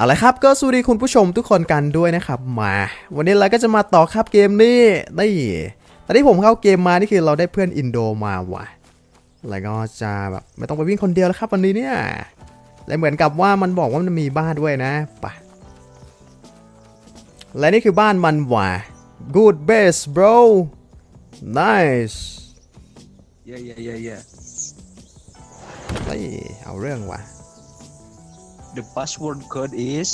เอาละครับก็สวัสดีคุณผู้ชมทุกคนกันด้วยนะครับมา วันนี้เราก็จะมาต่อครับเกมนี้นี่ตอนที่ผมเข้าเกมมานี่คือเราได้เพื่อนอินโดมาว่ะแล้วก็จะแบบไม่ต้องไปวิ่งคนเดียวแล้วครับวันนี้เนี่ยและเหมือนกับว่ามันบอกว่ามันมีบ้านด้วยนะไปะและนี่คือบ้านมันว่ะ good base bro nice Yeah, yeah, yeah, yeah. นี่เอาเรื่องว่ะ The password code is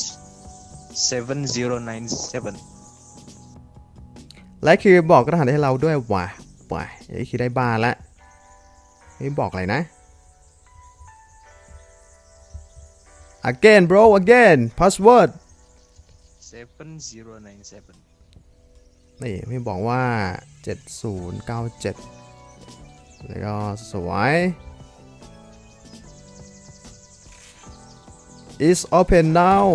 7097. และคือบอกรหัสให้เราด้วยว่ะว่ะนี่คือได้บ้านละนี่บอกอะไรนะ again bro again password 7097. นี่ไม่บอกว่า 7097 แล้วก็สวย is open now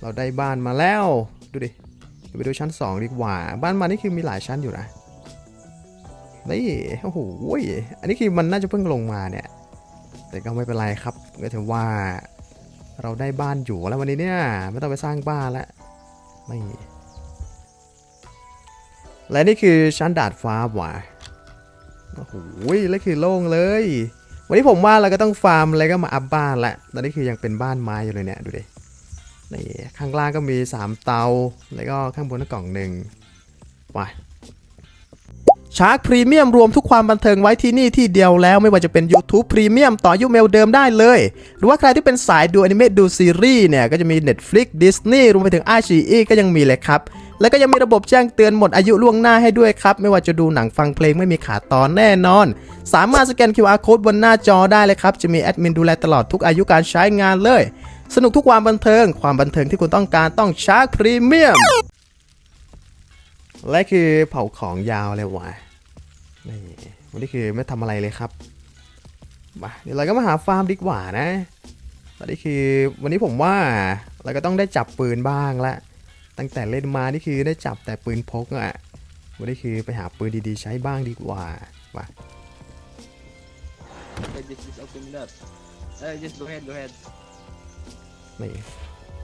เราได้บ้านมาแล้ว ดูดิดไปดูชั้น 2 ดีกว่า บ้านมานี่คือมีหลายชั้นอยู่นะ นี่โอ้โหอันนี้คือมันน่าจะเพิ่งลงมาเนี่ย แต่ก็ไม่เป็นไรครับก็ถือว่า เราได้บ้านอยู่แล้ววันนี้เนี่ยไม่ต้องไปสร้างบ้านแล้วนี่และนี่คือชั้นดาดฟ้าหว่ะโอ้โหแล้วคือโล่งเลย วันนี้ผมว่าเราก็ต้องฟาร์มอะไรก็มาอัพบ้านละตอนนี้คือยังเป็นบ้านไม้อยู่เลยเนี่ยดูดินี่ข้างล่างก็มี 3 เตา แล้วก็ข้างบนก็กล่องหนึ่งไปชาร์กพรีเมียมรวมทุกความบันเทิงไว้ที่นี่ที่เดียวแล้วไม่ว่าจะเป็น YouTube พรีเมียมต่อยุคเมลเดิมได้เลย หรือว่าใครที่เป็นสายดูอนิเมะดูซีรีส์เนี่ย ก็จะมี Netflix Disney รวมไปถึง i อ e ก็ยังมีเลยครับ แล้วก็ยังมีระบบแจ้งเตือนหมดอายุล่วงหน้าให้ด้วยครับ ไม่ว่าจะดูหนังฟังเพลงไม่มีขาดตอนแน่นอน สามารถสแกน QR code บนหน้าจอได้เลยครับ จะมีแอดมินดูแลตลอดทุกอายุการใช้งานเลย สนุกทุกความบันเทิง ความบันเทิงที่คุณต้องการต้องชาร์กพรีเมียม และคือเผาของยาวเลยว่ะนี่วันนี้คือไม่ทำอะไรเลยครับมาเดี๋ยวเราก็มาหาฟาร์มดีกว่านะตอนนี้คือวันนี้ผมว่าเราก็ต้องได้จับปืนบ้างละ ตั้งแต่เล่นมานี่คือได้จับแต่ปืนพกอะ่ะวันนี้คือไปหาปืนดีๆใช้บ้างดีกว่าว่ะ Hey, just, just open it up. Uh, just go ahead, go ahead. นี่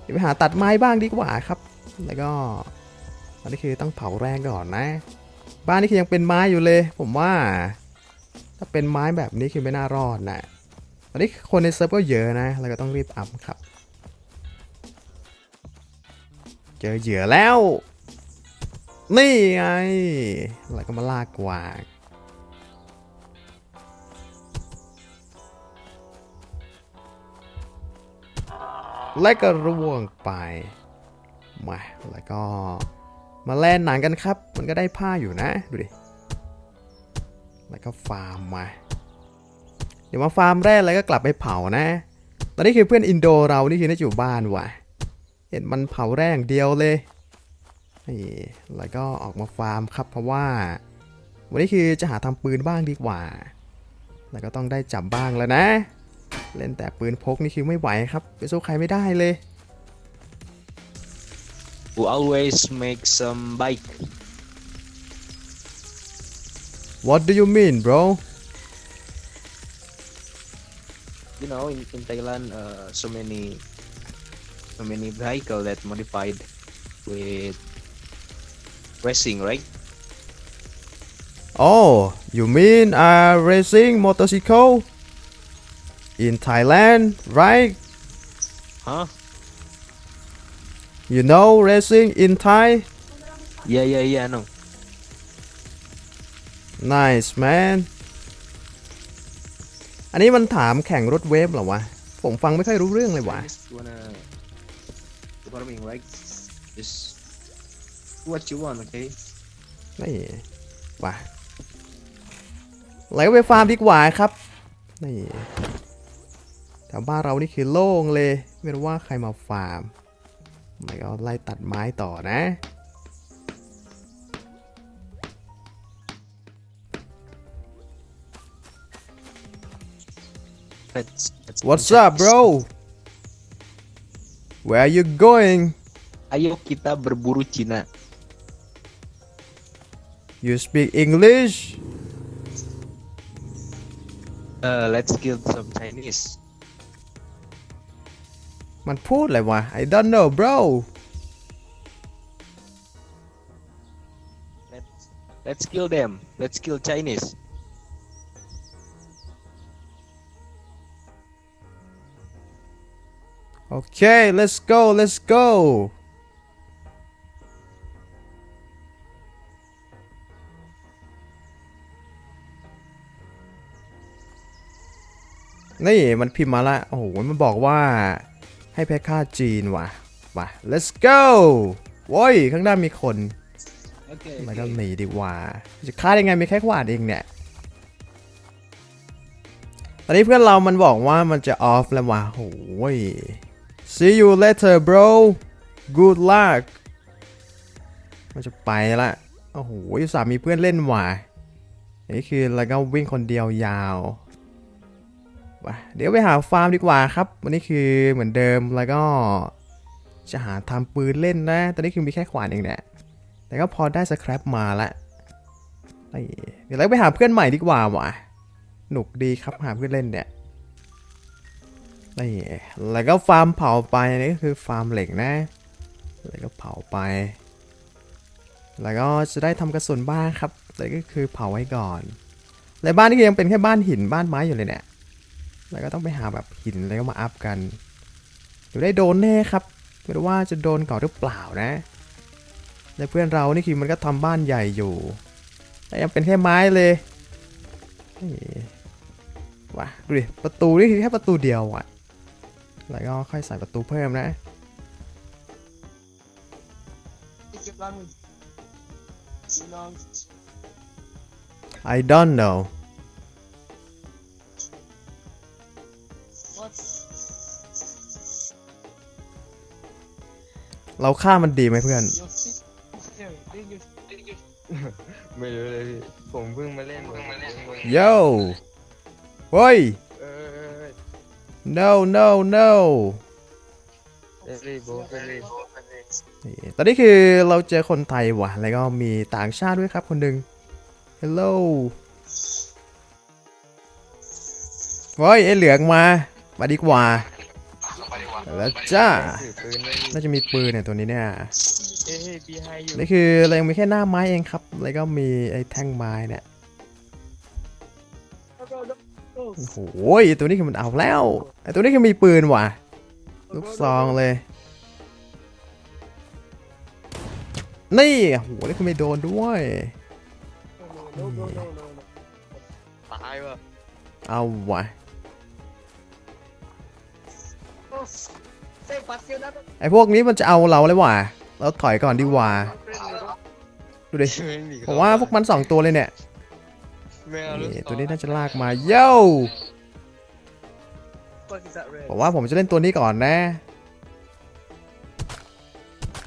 เดี๋ยวไปหาตัดไม้บ้างดีกว่าครับ แล้วก็ตอนนี้คือต้องเผาแรงก่อนนะ บ้านนี่คือยังเป็นไม้อยู่เลย ผมว่า ถ้าเป็นไม้แบบนี้คือไม่น่ารอดนะตอนนี้คนในเซิร์ฟก็เยอะนะ แล้วก็ต้องรีบอัพครับ เจอเหยื่อแล้ว นี่ไง แล้วก็มาลากกวางและก็ร่วงไปมาแล้วก็มาแล่นหนังกันครับ มันก็ได้ผ้าอยู่นะ ดูดิ แล้วก็ฟาร์มมา เดี๋ยวมาฟาร์มแร่แล้วก็กลับไปเผานะ ตอนนี้คือเพื่อนอินโดเรา นี่คือน่าอยู่บ้านว่ะ เห็นมันเผาแร่อย่างเดียวเลยนี่แล้วก็ออกมาฟาร์มครับเพราะว่า วันนี้คือจะหาทำปืนบ้างดีกว่า แล้วก็ต้องได้จับบ้างแล้วนะ เล่นแต่ปืนพกนี่คือไม่ไหวครับไปสู้ใครไม่ได้เลย We always make some bike. What do you mean bro You know, in, in Thailand, uh, so many, so many vehicle that modified with racing, right? Oh you mean uh racing motorcycle in Thailand right Huh? you know racing in Thai Yeah, yeah, yeah. No. nice man อันนี้มันถามแข่งรถเวฟเหรอวะ ผมฟังไม่ค่อยรู้เรื่องเลยวะ Just wanna farming, right? Just do what you want, okay? นี่ว่ะไหลไปฟาร์มดีกว่าครับ นี่แถวบ้านเรานี่คือโล่งเลย ไม่รู้ว่าใครมาฟาร์มแล้วก็ไล่ตัดไม้ต่อนะ Let's, let's What's check up this. bro Where are you going Ayo kita berburu Cina. You speak English Uh, let's kill some Chinese. มันพูดอะไรวะ I don't know bro Let's let's kill them. Let's kill Chinese. Okay let's go let's go นี่มันพิมพ์มาละ โอ้โห มันบอกว่าให้แพ้ค่าจีนว่ะว่ะ let's go โว้ย ข้างหน้ามีคน Okay. มันก็หนีดีกว่า จะฆ่าได้ไงมีแค่ขวานเองเนี่ย ตอนนี้เพื่อนเรามันบอกว่ามันจะออฟแล้วว่ะโอ้ย see you later bro good luck มันจะไปละ โอ้โหสามีเพื่อนเล่นว่ะนนี้คือแล้วก็วิ่งคนเดียวยาวว่ะเดี๋ยวไปหาฟาร์มดีกว่าครับ วันนี้คือเหมือนเดิมแล้วก็จะหาทำปืนเล่นนะ ตอนนี้คือมีแค่ขวานเองเนี่ยแต่ก็พอได้สครับมาละไอ้เดี๋ยวเราไปหาเพื่อนใหม่ดีกว่าว่ะหนุกดีครับหาเพื่อนเล่นเนี่ย นี่แล้วก็ฟาร์มเผาไปนี่ก็คือฟาร์มเหล็กนะ แล้วก็เผาไป แล้วก็จะได้ทำกระสุนบ้างครับแต่ก็คือเผาไว้ก่อนในบ้านนี่ยังเป็นแค่บ้านหินบ้านไม้อยู่เลยเนี่ย แล้วก็ต้องไปหาแบบหินแล้วก็มาอัพกันเดี๋ยวได้โดนแน่ครับไม่รู้ว่าจะโดนก่อนหรือเปล่านะในเพื่อนเรานี่คือมันก็ทำบ้านใหญ่อยู่ แต่ยังเป็นแค่ไม้เลยว้าดูดิประตูนี่คือแค่ประตูเดียวอะ แล้วก็ค่อยใส่ประตูเพิ่มนะ I don't know เราฆ่ามันดีไหมเพื่อน ไม่รู้เลยพี่ผมเพิ่งมาเล่นผมเพิ่งมาเล่นโย่เฮ้ยเออ no no no เอลี่โบเอลี่นี่ตอนนี้คือเราเจอคนไทยว่ะ แล้วก็มีต่างชาติด้วยครับคนหนึ่ง hello เฮ้ยไอเหลืองมา มาดีกว่า แล้วจ้าถือปืนเลยน่าจะมีปืนเนี่ยตัวนี้เนี่ยเอ้ยบีไฮอยู่นี่คือเรายังมีแค่หน้าไม้เองครับ แล้วก็มีไอ้แท่งไม้เนี่ย โอ้โหตัวนี้คือมันเอาแล้วไอ้ตัวนี้คือมีปืนว่ะ ลูกซองเลย นี่โอ้โหนี่คือไม่โดนด้วยตายว่ะเอาวะไอพวกนี้มันจะเอาเราเลยว่ะเราถอยก่อนดีกว่า ดูดิไม่หนีผมว่าพวกมันสองตัวเลยเนี่ย ไม่เอาลูกนี่ซองตัวนี้น่าจะลากมาโย่ผมว่าผมจะเล่นตัวนี้ก่อนนะ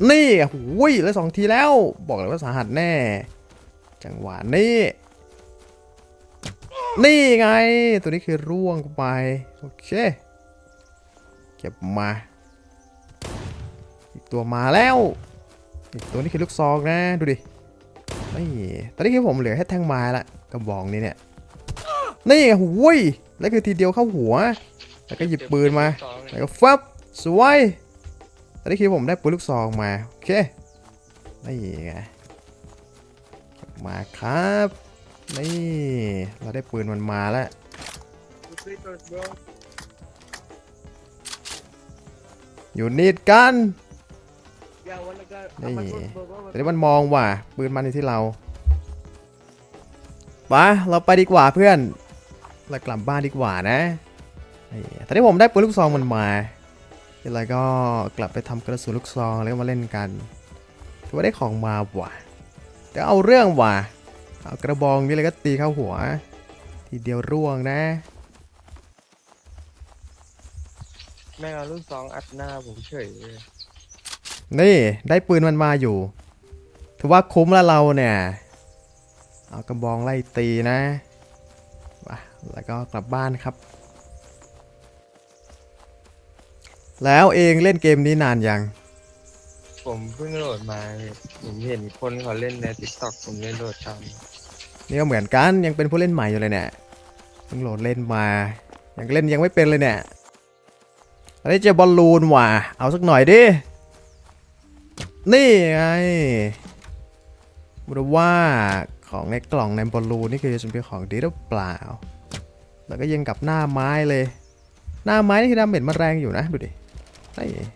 นี่โอ้ยแล้วสองทีแล้ว บอกเลยว่าสาหัสแน่ จังหวะนี้ นี่ไง ตัวนี้คือร่วงไป โอเค เก็บมา อีกตัวมาแล้วอีกตัวนี้คือลูกซองนะ ดูดิ นี่ ตอนนี้คือผมเหลือแค่แท่งไม้ละ กระบอกนี้เนี่ย นี่ไงโอ้ยแล้วคือทีเดียวเข้าหัว แล้วก็หยิบปืนมา แล้วก็ฟับสวยตอนนี้คือผมได้ปืนลูกซองมา โอเค นี่ไงมาครับ นี่ เราได้ปืนมันมาแล้วอยู่นิดกันนี่แต่นี่มันมองว่ะปืนมันอยู่ที่เรา ปะเราไปดีกว่าเพื่อน เรากลับบ้านดีกว่านะนี่แต่ที่ผมได้ปืนลูกซองมันมาแล้วก็กลับไปทำกระสุนลูกซองแล้วก็มาเล่นกันถือว่าได้ของมาว่ะ แต่เอาเรื่องว่ะ เอากระบองนี่เลยก็ตีเข้าหัว ทีเดียวร่วงนะ แม่งเอาลูกซองอัดหน้าผมเฉยเลย นี่ได้ปืนมันมาอยู่ ถือว่าคุ้มแล้วเราเนี่ย เอากระบองไล่ตีนะไปแล้วก็กลับบ้านครับ แล้วเองเล่นเกมนี้นานยัง ผมเพิ่งโหลดมา ผมเห็นคนเขาเล่นในทิกตอกผมเลยโหลดตามนี่ก็เหมือนกันยังเป็นผู้เล่นใหม่อยู่เลยเนี่ยเพิ่งโหลดเล่นมา ยังเล่นยังไม่เป็นเลยเนี่ยอันนี้เจอบอลลูนว่ะ เอาสักหน่อยดิ นี่ไงมาดูว่า ของในกล่องในบอลลูนนี่คือจะเป็นของดีหรือเปล่า แล้วก็ยิงกับหน้าไม้เลย หน้าไม้นี่คือดาเมจมันแรงอยู่นะ ดูดินี่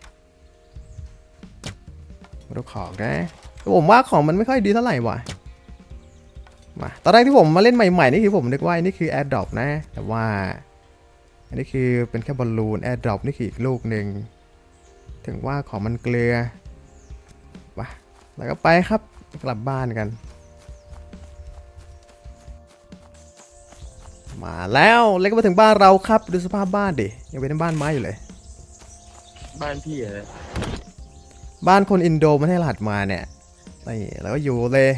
ดูของนะผมว่าของมันไม่ค่อยดีเท่าไหร่ว่ะมาตอนแรกที่ผมมาเล่นใหม่ๆนี่คือผมนึกว่านี่คือ Air Drop นะ แต่ว่า อันนี้คือเป็นแค่บอลลูน Air Drop นี่คืออีกลูกหนึ่งถึงว่าของมันเกลือไปแล้วก็ไปครับกลับบ้านกัน มาแล้วแล้วก็มาถึงบ้านเราครับดูสภาพบ้านดิยังเป็นบ้านไม้อยู่เลย บ้านพี่อะไรบ้านคนอินโดมันให้รหัสมาเนี่ยนี่แล้วก็อยู่เลย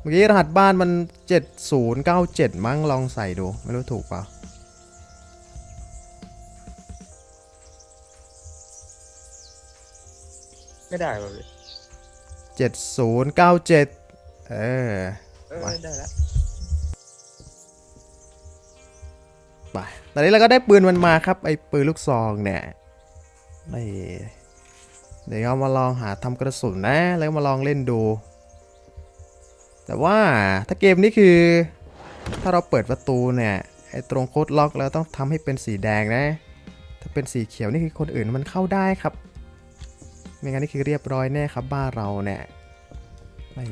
เมื่อกี้รหัสบ้านมัน7097 มั้งลองใส่ดู ไม่รู้ถูกเปล่าไม่ได้ป่ะพี่7097เออ เออมาได้แล้วไปตอนนี้เราก็ได้ปืนมันมาครับ ไอ้ปืนลูกซองเนี่ยนี่เดี๋ยวเอามาลองหาทำกระสุนนะ แล้วมาลองเล่นดู แต่ว่าถ้าเกมนี้คือ ถ้าเราเปิดประตูเนี่ย ไอ้ตรงโค้ดล็อกแล้วต้องทำให้เป็นสีแดงนะ ถ้าเป็นสีเขียวนี่คือคนอื่นมันเข้าได้ครับ ไม่งั้นนี่คือเรียบร้อยแน่ครับบ้านเราเนี่ยนี่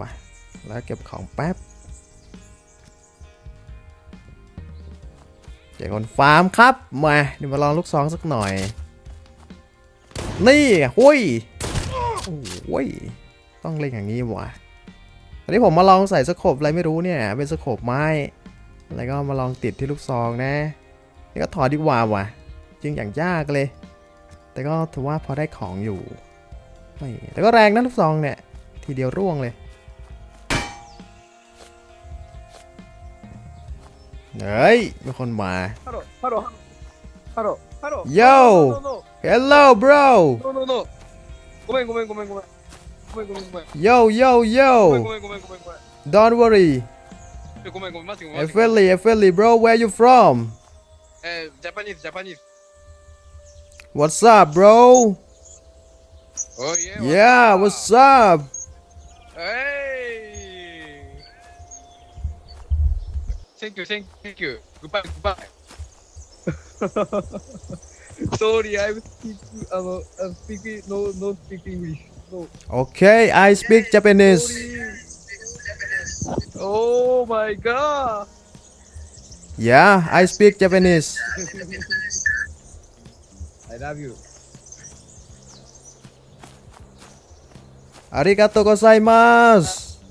มา แล้วเก็บของแป๊บเจอคนฟาร์มครับ มาเดี๋ยวมาลองลูกซองสักหน่อย นี่หุ้ยโอ้ยต้องเล่นอย่างนี้ว่ะตอนนี้ผมมาลองใส่สโคปอะไรไม่รู้เนี่ย เป็นสโคปไม้ แล้วก็มาลองติดที่ลูกซองนะนี่ก็ถอดดีกว่าว่ะจริงอย่างยากเลย แต่ก็ถือว่าพอได้ของอยู่ไม่แต่ก็แรงนะลูกซองเนี่ย ทีเดียวร่วงเลย เฮ้ยมีคนมา ハロー、ハロー、ハロー、ハロー。 Yo! ノーノ Hello bro ーノーノーノーごめんごめんごめんごめん。ごめんごめんごめん。 Yo yo ごめん yo ごめんごめんごめんごめん。 Don't worry えごめんごめん、マジごめん。 I マジごめん friendly I friendly bro where you from えー、ジャパニーズ、ジャパニーズ。 What's up bro おいえ Yeah what's up え thank you, thank, thank you. Goodbye, goodbye. Sorry, I speak, I'm, I'm uh, uh, speaking no no speak English. No. Okay, I speak Japanese. Sorry. Oh my god. Yeah, I speak Japanese. I love you. ありがとうございます。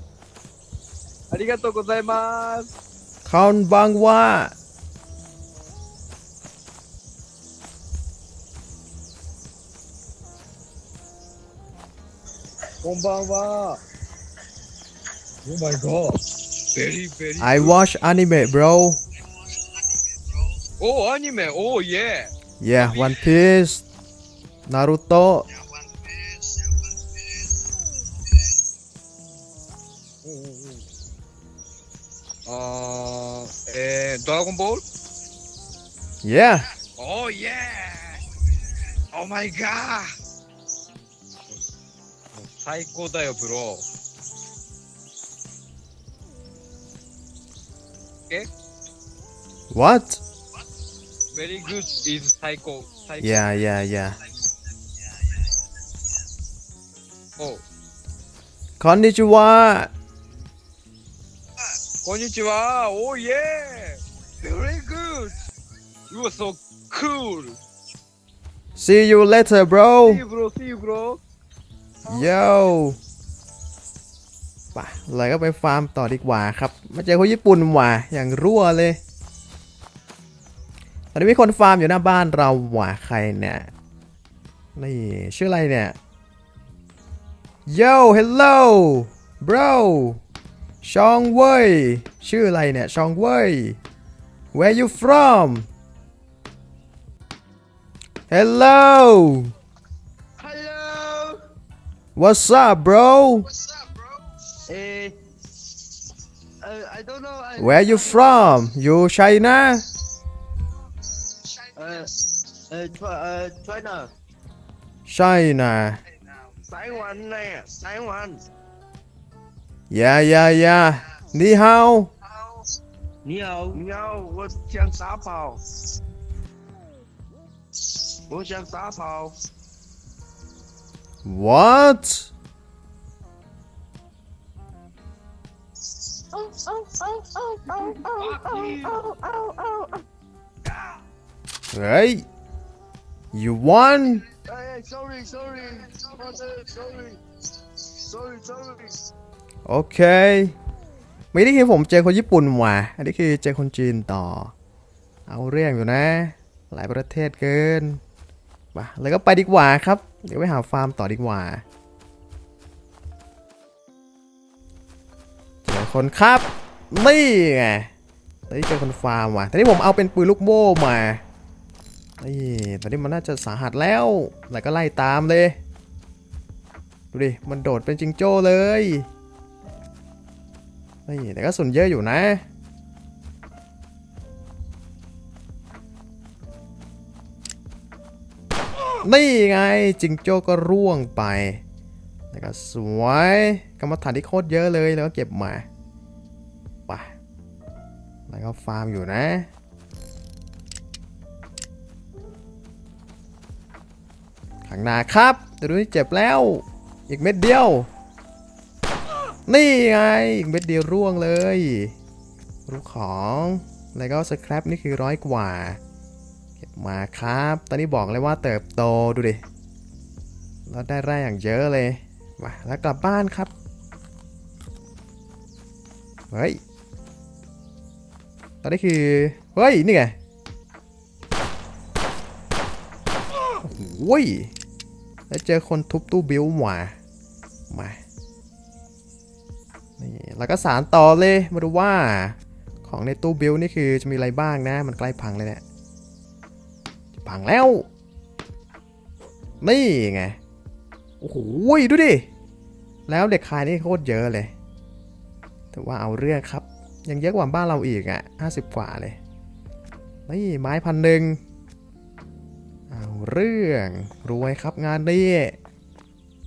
ありがとうございます。こんばんはこんばんは。Oh my god. Very, very. I watch anime bro Oh, anime. Oh, yeah. Yeah One Piece Naruto Uh, えー、ドラゴンボール Yeah Oh, yeah. Oh my god. 最高だよ、ブロ What Very good is 最高。最高。 Yeah yeah yeah Oh. こんにちは こんにちは。Oh, yeah. Very good. You are so cool. See you later See bro you, bro. See you, bro. Yo ไปเลยก็ไปฟาร์มต่อดีกว่าครับ มาเจอคนญี่ปุ่นว่ะอย่างรั่วเลย ตอนนี้มีคนฟาร์มอยู่หน้าบ้านเราว่ะใครเนี่ย นี่ชื่ออะไรเนี่ย Yo hello bro ชองเว่ยชื่ออะไรเนี่ยชองเว่ย Where you from Hello Hello. What's up bro Eh, uh, I don't know. I, Where you from? You China? Uh, uh, try, uh, China. ใช่นะ สายวันเนี่ยสายวัน yeah, yeah, yeah. Ni hao. Ni hao. Ni hao. oh. Hey, you won. Hey, sorry, sorry, sorry, sorry, sorry, sorry. โอเคไม่ได้คือผมเจอคนญี่ปุ่นว่ะ อันนี้คือเจอคนจีนต่อ เอาเรื่องอยู่นะ หลายประเทศเกินมาแล้วก็ไปดีกว่าครับ เดี๋ยวไปหาฟาร์มต่อดีกว่าเจอคนครับนี่ไงตอนนี้เจอคนฟาร์มว่ะตอนนี้ผมเอาเป็นปืนลูกโม่มานี่ตอนนี้มันน่าจะสาหัสแล้ว แล้วก็ไล่ตามเลย ดูดิ มันโดดเป็นจิงโจ้เลย นี่แต่ก็ส่วนเยอะอยู่นะ นี่ไงจิงโจ้ก็ร่วงไปแล้วก็สวยกรรมฐานที่โคตรเยอะเลยแล้วก็เก็บมาไปแล้วก็ฟาร์มอยู่นะข้างหน้าครับแต่ดูนี่เจ็บแล้ว อีกเม็ดเดียว นี่ไงเม็ดเดียวร่วงเลยรู้ของแล้วก็สครับนี่คือร้อยกว่า เก็บมาครับ ตอนนี้บอกเลยว่าเติบโตดูดิแล้วได้แร่อย่างเยอะเลยมาแล้วกลับบ้านครับ เฮ้ย ตอนนี้คือ เฮ้ย นี่ไงโอ้ยแล้วเจอคนทุบตู้บิวหว่ามา นี่แล้วก็สารต่อเลยมาดูว่าของในตู้บิวนี่คือจะมีอะไรบ้างนะ มันใกล้พังเลยเนี่ยจะพังแล้ว นี่ไง โอ้โหดูดิ แล้วเด็กคายนี่โคตรเยอะเลย แต่ว่าเอาเรื่องครับ ยังเยอะกว่าบ้านเราอีกอะ50กว่าเลย นี่ไม้พันหนึ่งเอาเรื่องรวยครับงานนี้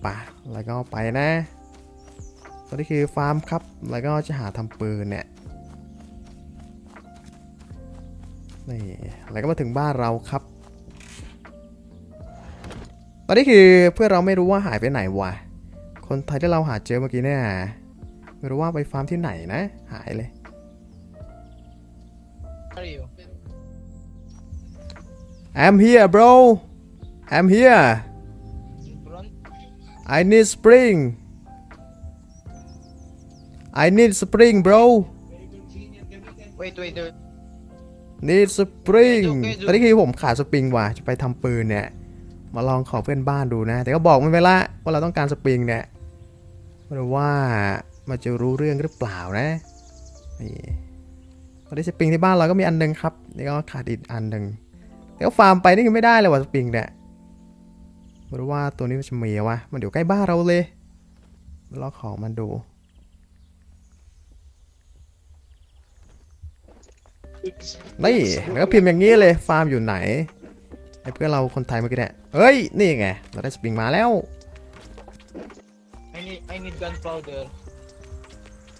ป่ะแล้วก็ไปนะ ตอนนี้คือฟาร์มครับ แล้วก็จะหาทำปืนเนี่ยนี่แล้วก็มาถึงบ้านเราครับ ตอนนี้คือเพื่อเราไม่รู้ว่าหายไปไหนวะ คนไทยที่เราหาเจอเมื่อกี้เนี่ยไม่รู้ว่าไปฟาร์มที่ไหนนะ หายเลย Where are you? I'm here bro I'm here I need spring I need spring bro Wait, wait, wait. need spring โอเคโอเคตอนนี้คือผมขาดสปริงว่ะ จะไปทำปืนเนี่ย มาลองขอเพื่อนบ้านดูนะ แต่ก็บอกมันไปละว่าเราต้องการสปริงเนี่ยไม่รู้ว่ามันจะรู้เรื่องหรือเปล่านะนี่ตอนนี้สปริงที่บ้านเราก็มีอันหนึงครับนี่ก็ขาดอีกอันหนึ่งแต่ก็ฟาร์มไปนี่คือไม่ได้เลยว่ะสปริงเนี่ยไม่รู้ว่าตัวนี้มันจะมีวะ มันเดี๋ยวใกล้บ้านเราเลยมาลองของมันดู นี่แล้วก็พิมพ์อย่างนี้เลยฟาร์มอยู่ไหนไอ้เพื่อนเราคนไทยเมื่อกี้เนี่ยเฮ้ย นี่ไง เราได้สปริงมาแล้ว I need, I need gunpowder.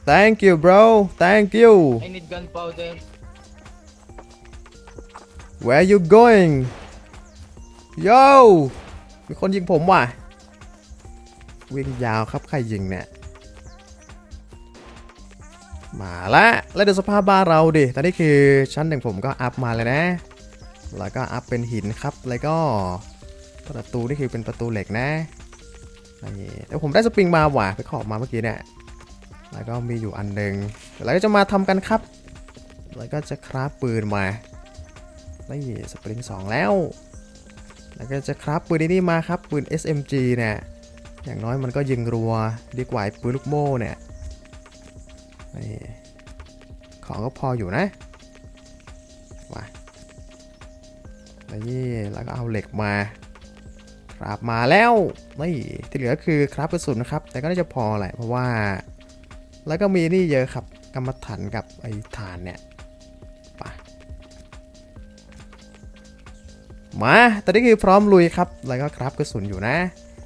thank you bro thank you I need gunpowder. where you going yo มีคนยิงผมว่ะ วิ่งยาวครับใครยิงเนี่ย มาละแล้วเดี๋ยวสภาพบ้านเราดิตอนนี้คือชั้นหนึ่งผมก็อัพมาเลยนะ แล้วก็อัพเป็นหินครับ แล้วก็ประตูนี่คือเป็นประตูเหล็กนะนี่แต่ผมได้สปริงมาว่ะไปขอมาเมื่อกี้เนี่ย แล้วก็มีอยู่อันหนึ่งเดี๋ยวเราก็จะมาทำกันครับ แล้วก็จะคราฟปืนมานี่สปริงสองแล้ว แล้วก็จะคราฟปืนนี่มาครับปืน SMG เนี่ย อย่างน้อยมันก็ยิงรัวดีกว่าปืนลูกโม่เนี่ย นี่ของก็พออยู่นะมานี่แล้วก็เอาเหล็กมา คราบมาแล้วนี่ที่เหลือคือคราบกระสุนนะครับ แต่ก็น่าจะพอแหละเพราะว่า แล้วก็มีนี่เยอะครับกรรมฐานกับไอ้ฐานเนี่ยไปมาตอนนี้คือพร้อมลุยครับ แล้วก็ครับกระสุนอยู่นะ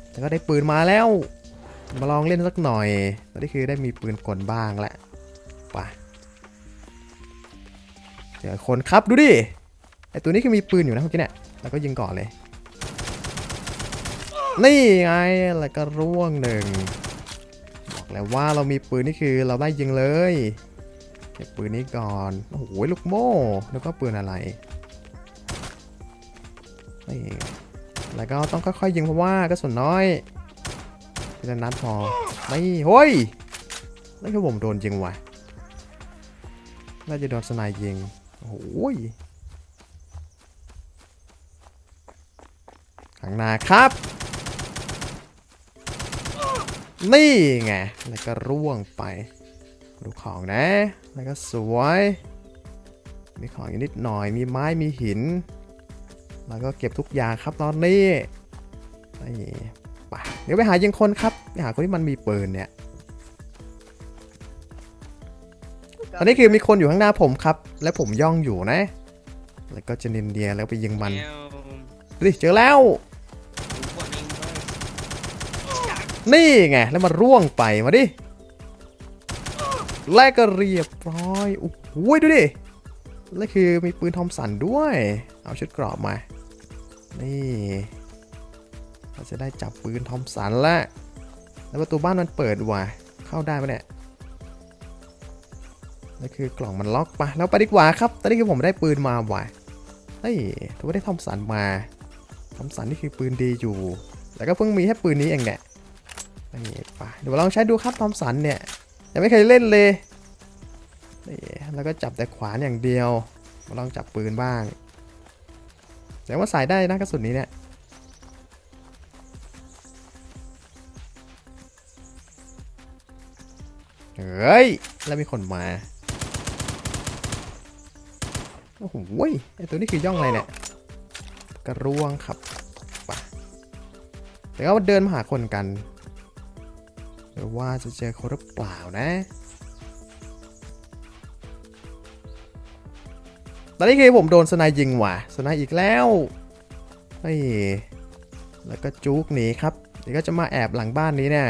แต่ก็ได้ปืนมาแล้ว มาลองเล่นสักหน่อยตอนนี้คือได้มีปืนกลบ้างแหละ ไปเดี๋ยวคนครับดูดิไอตัวนี้คือมีปืนอยู่นะเมื่อกี้เนี่ยแล้วก็ยิงก่อนเลย นี่ไงแล้วก็ร่วงหนึ่งบอกแล้วว่าเรามีปืนนี่คือเราได้ยิงเลยเก็บปืนนี้ก่อนโอ้โหลูกโม่แล้วก็ปืนอะไรนี่แล้วก็ต้องค่อยๆยิงเพราะว่ากระสุนน้อยทีละนัดพอนี่เฮ้ยนั่นคือผมโดนยิงว่ะ น่าจะโดนสไนายยิง โอ้โหยข้างหน้าครับ นี่ไง แล้วก็ร่วงไป ดูของนะ แล้วก็สวย มีของอยู่นิดหน่อย มีไม้ มีหิน แล้วก็เก็บทุกอย่างครับตอนนี้นี่ไปเดี๋ยวไปหายิงคนครับไปหาคนที่มันมีปืนเนี่ย ตอนนี้คือมีคนอยู่ข้างหน้าผมครับ และผมย่องอยู่นะ แล้วก็จะเนียนเดียแล้วไปยิงมันดิเจอแล้ว นี่ไงแล้วมันร่วงไปมาดิแลกก็เรียบร้อยโอ้โหดูดิแล้วคือมีปืนทอมสันด้วย เอาชุดเกรอบมา นี่เราจะได้จับปืนทอมสันละแล้วประตูบ้านมันเปิดว่ะเข้าได้ปะเนี่ย นั่นคือกล่องมันล็อกไปแล้วไปดีกว่าครับ ตอนนี้คือผมได้ปืนมาว่ะเฮ้ยถือว่าได้ทอมสันมาทอมสันนี่คือปืนดีอยู่ แล้วก็เพิ่งมีแค่ปืนนี้เองเนี่ยนี่ไปเดี๋ยวลองใช้ดูครับทอมสันเนี่ยยังไม่เคยเล่นเลยนี่แล้วก็จับแต่ขวานอย่างเดียวมาลองจับปืนบ้างแต่ว่าใส่ได้นะกระสุนนี้เนี่ยเฮ้ย แล้วมีคนมา อ้โหไอตัวนี้คือย่องอะไรเนี่ย กระรวงครับไปแต่ก็เดินมาหาคนกันหรือว่าจะเจอคนหรือเปล่านะ ตอนนี้คือผมโดนสไนายยิงว่ะสไนายอีกแล้วเฮ้ยแล้วก็จุกหนีครับ เดี๋ยวก็จะมาแอบหลังบ้านนี้เนี่ย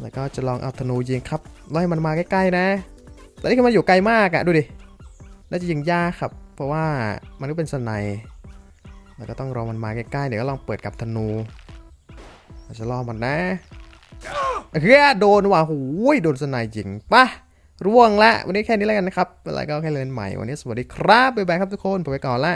แล้วก็จะลองเอาธนูยิงครับไล่มันมาใกล้ๆนะ ตอนนี้คือมันอยู่ไกลมากอะดูดิ น่าจะยิงยากครับ เพราะว่ามันก็เป็นสไนด์แล้วก็ต้องรอมันมาใกล้ๆ เดี๋ยวก็ลองเปิดกับธนูเราจะล่อมันนะเฮ้ยโดนว่ะหูยโดนสไนด์ยิงปะร่วงละ วันนี้แค่นี้แล้วกันนะครับอะไรก็แค่เล่นใหม่ วันนี้สวัสดีครับ บ๊ายบายครับทุกคน ไปก่อนละ